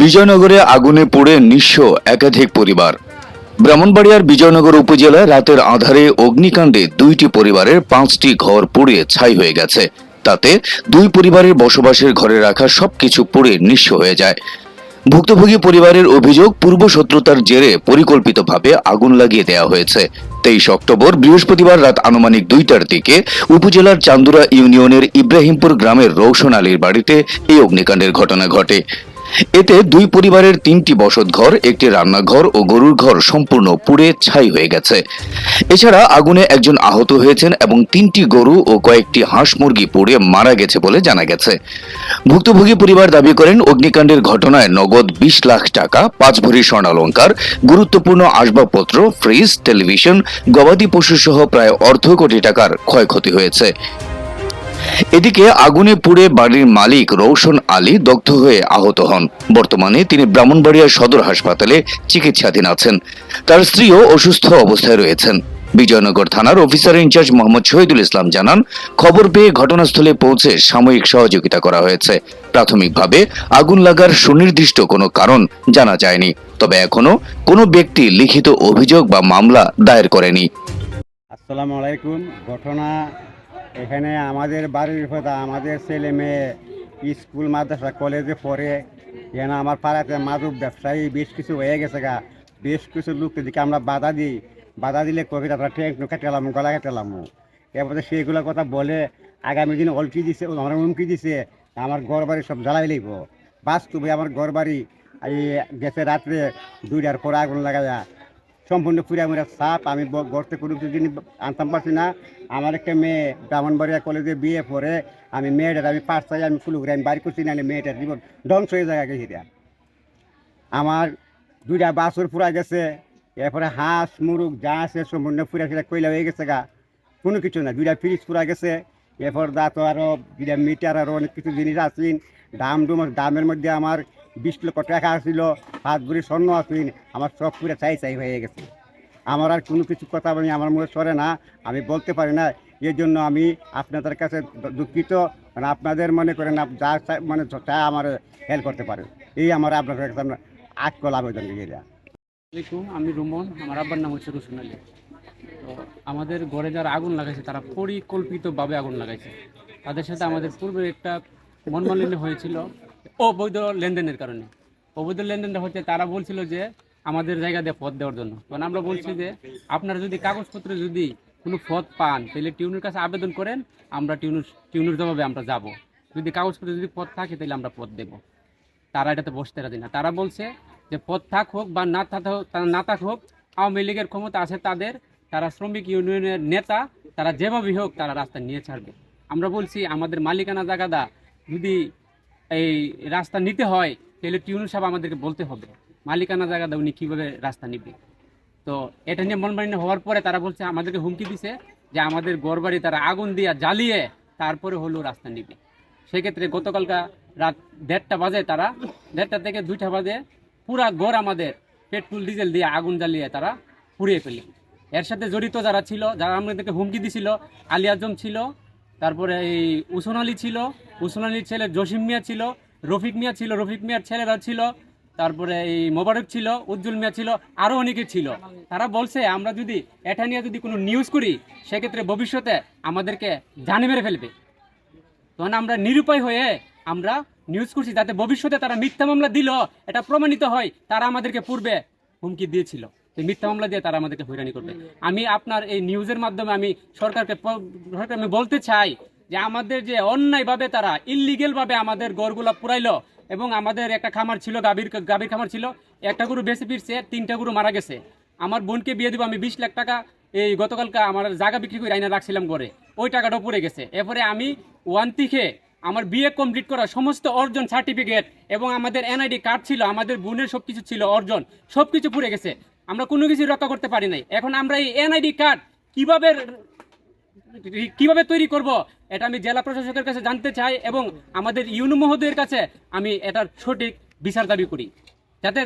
বিজয়নগরে আগুনে পুড়ে নিঃস্ব একাধিক পরিবার। ব্রাহ্মণবাড়িয়ার বিজয়নগর উপজেলায় রাতের আধারে অগ্নিকাণ্ডে দুইটি পরিবারের পাঁচটি ঘর পুড়ে ছাই হয়ে গেছে। তাতে দুই পরিবারের বসবাসের ঘরে রাখা সবকিছু পুড়ে নিঃস্ব হয়ে যায়। ভুক্তভোগী পরিবারের অভিযোগ, পূর্ব শত্রুতার জেরে পরিকল্পিতভাবে আগুন লাগিয়ে দেওয়া হয়েছে। তেইশ অক্টোবর, বৃহস্পতিবার রাত আনুমানিক দুইটার দিকে উপজেলার চান্দুরা ইউনিয়নের ইব্রাহিমপুর গ্রামের রৌশন আলীর বাড়িতে এই অগ্নিকাণ্ডের ঘটনা ঘটে। এতে দুই পরিবারের তিনটি বসতঘর, একটি রান্নাঘর ও গরুর ঘর সম্পূর্ণ পুড়ে ছাই হয়ে গেছে। এছাড়া আগুনে একজন আহত হয়েছেন এবং তিনটি গরু ও কয়েকটি হাঁস মুরগি পুড়ে মারা গেছে বলে জানা গেছে। ভুক্তভোগী পরিবার দাবি করেন, অগ্নিকাণ্ডের ঘটনায় নগদ বিশ লাখ টাকা, পাঁচ ভরি স্বর্ণালঙ্কার গুরুত্বপূর্ণ আসবাবপত্র, ফ্রিজ, টেলিভিশন, গবাদি পশু সহ প্রায় অর্ধ কোটি টাকার ক্ষয়ক্ষতি হয়েছে। এদিকে আগুনে পুড়ে বাড়ির মালিক রৌশন আলী দগ্ধ হয়ে আহত হন। বর্তমানে তিনি ব্রাহ্মণবাড়িয়া সদর হাসপাতালে চিকিৎসাধীন আছেন। তার স্ত্রীও অসুস্থ অবস্থায় রয়েছেন। বিজয়নগর থানার officer in charge Mohammad Shahidul Islam জানান, খবর পেয়ে ঘটনাস্থলে পৌঁছে সাময়িক সহযোগিতা করা হয়েছে। প্রাথমিকভাবে আগুন লাগার সুনির্দিষ্ট কোনো কারণ জানা যায়নি, তবে এখনও কোনো ব্যক্তি লিখিত অভিযোগ বা মামলা দায়ের করেনি। আসসালামু আলাইকুম। ঘটনা এখানে আমাদের বাড়ির কথা আমাদের ছেলে মেয়ে স্কুল, মাদ্রাসা, কলেজে পড়ে। এখানে আমার পাড়াতে মাদক ব্যবসায়ী বেশ কিছু হয়ে গেছে গা। বেশ কিছু লোককে দিকে আমরা বাধা দিই। বাধা দিলে কবিতা আমরা ট্রেন কেটেলাম গলা কেটেলাম এরপরে সেইগুলোর কথা বলে আগামী দিন অলকি দিছে আমার হুমকি দিছে। আমার ঘর বাড়ি সব জ্বালাই লইব বাস্তবে আমার ঘর বাড়ি এই গেছে রাত্রে দুইটার পরে আগুন লাগাইয়া সম্পূর্ণ পুরা মুরা সাপ, আমি গর্তে কোনো জিনিস আনতাম পারছি না। আমার একটা মেয়ে ব্রাহ্মণবাড়িয়া কলেজে বিয়ে পড়ে আমি মেয়েটার, আমি পাঁচ চাই আমি ফুলু করে আমি বাড়ি করছি না, মেয়েটার জীবন ধ্বংস হয়ে যায় গেছি। আমার দুইটা বাছুর পুরা গেছে, এরপরে হাঁস, মুরুগ যা আছে সম্পূর্ণ পুরা ফিরা কইলা হয়ে গেছে গা। কোনো কিছু না, দুইটা ফ্রিজ পুরা গেছে, এরপর দা তো আরও দুইটা মিটার আরও অনেক কিছু জিনিস আসিন দাম ডুম দামের মধ্যে আমার বিশ লক্ষ টাকা আসছিল পাঁচ ভরি স্বর্ণ আসিন আমার সব পুরো চাই চাই হয়ে গেছে। আমার আর কোনো কিছু কথা বলি আমার মনে সরে না, আমি বলতে পারি না এর জন্য আমি আপনাদের কাছে দুঃখিত মানে আপনাদের মনে করেন যা মানে যা আমার হেল্প করতে পারেন এই আমার আপনার কাছে আমরা আজকল আবেদন আসসালামাইকুম আমি রুমন, আমার আব্বার নাম হচ্ছে রুশন আলী তো আমাদের ঘরে যারা আগুন লাগাইছে, তারা পরিকল্পিতভাবে আগুন লাগাইছে। তাদের সাথে আমাদের পূর্বে একটা মনমালিন্য হয়েছিল। অবৈধ লেনদেনের কারণে। অবৈধ লেনদেনটা হচ্ছে তারা বলছিল যে আমাদের জায়গা দিয়ে পথ দেওয়ার জন্য। কারণ আমরা বলছি যে আপনারা যদি কাগজপত্রে যদি কোনো পথ পান, তাহলে টিউনের কাছে আবেদন করেন, আমরা টিউনুর টিউনুর জবাবে আমরা যাব। যদি কাগজপত্রে যদি পথ থাকে, তাহলে আমরা পথ দেবো। তারা এটাতে বসতে রাজি না। তারা বলছে যে পথ থাক হোক বা না থাক না থাক হোক, আওয়ামী লীগের ক্ষমতা আছে তাদের, তারা শ্রমিক ইউনিয়নের নেতা, তারা যেভাবেই হোক তারা রাস্তা নিয়ে ছাড়বে। আমরা বলছি, আমাদের মালিকানা জায়গাদা যদি এই রাস্তা নিতে হয়, তাহলে টিউনু সাহেব আমাদেরকে বলতে হবে, মালিকানা জায়গাদা উনি কীভাবে রাস্তা নিবে। তো এটা নিয়ে মনমালিন্য হওয়ার পরে তারা বলছে, আমাদেরকে হুমকি দিছে যে আমাদের গড়বাড়ি তারা আগুন দিয়া জ্বালিয়ে তারপরে হলো রাস্তা নিবে। সেক্ষেত্রে গতকালকা রাত দেড়টা বাজে তারা, দেড়টা থেকে দুইটা বাজে পুরা গড় আমাদের পেট্রোল, ডিজেল দিয়ে আগুন জ্বালিয়ে তারা পুড়িয়ে ফেলে এর সাথে জড়িত যারা ছিল, যারা আমাদেরকে হুমকি দিছিল, আলী আজম ছিল, তারপরে এই উসন আলী ছিল উসন আলীর ছেলে জসিম মিয়া ছিল, রফিক মিয়া ছিল, রফিক মিয়ার ছেলেরা ছিল, তারপরে এই মোবারক ছিল, উজ্জ্বল মিয়া ছিল আরও অনেকে ছিল। তারা বলছে, আমরা যদি এটা নিয়ে যদি কোনো নিউজ করি, সেক্ষেত্রে ভবিষ্যতে আমাদেরকে জানে মেরে ফেলবে। তখন আমরা নিরুপায় হয়ে আমরা নিউজ করছি, যাতে ভবিষ্যতে তারা মিথ্যা মামলা দিল, এটা প্রমাণিত হয়, তারা আমাদেরকে পূর্বে হুমকি দিয়েছিল। তো মিথ্যা মামলা দিয়ে তারা আমাদেরকে হয়রানি করবে। আমি আপনার এই নিউজের মাধ্যমে আমি সরকারকে আমি বলতে চাই যে আমাদের যে অন্যায়ভাবে তারা ইলিগেল ভাবে আমাদের গড়গুলা পুরাইলো এবং আমাদের একটা খামার ছিল, গাভীর গাভীর খামার ছিল, একটা গরু বেঁচে ফিরছে, তিনটা গরু মারা গেছে। আমার বোনকে বিয়ে দিব, আমি বিশ লাখ টাকা এই গতকালকে আমার জায়গা বিক্রি করে আইনা রাখছিলাম ঘরে। ওই টাকাটা পড়ে গেছে। এরপরে আমি ওয়ান থেকে আমার বিয়ে কমপ্লিট করা সমস্ত অর্জন সার্টিফিকেট এবং আমাদের এনআইডি কার্ড ছিল, আমাদের বোনের সব কিছু ছিল, অর্জন সব কিছু পুড়ে গেছে। আমরা কোনো কিছু রক্ষা করতে পারি নাই। এখন আমরা এই এনআইডি কার্ড কীভাবে কীভাবে তৈরি করব? এটা আমি জেলা প্রশাসকের কাছে জানতে চাই এবং আমাদের ইউনু মহোদয়ের কাছে আমি এটার সঠিক বিচার দাবি করি। যাতে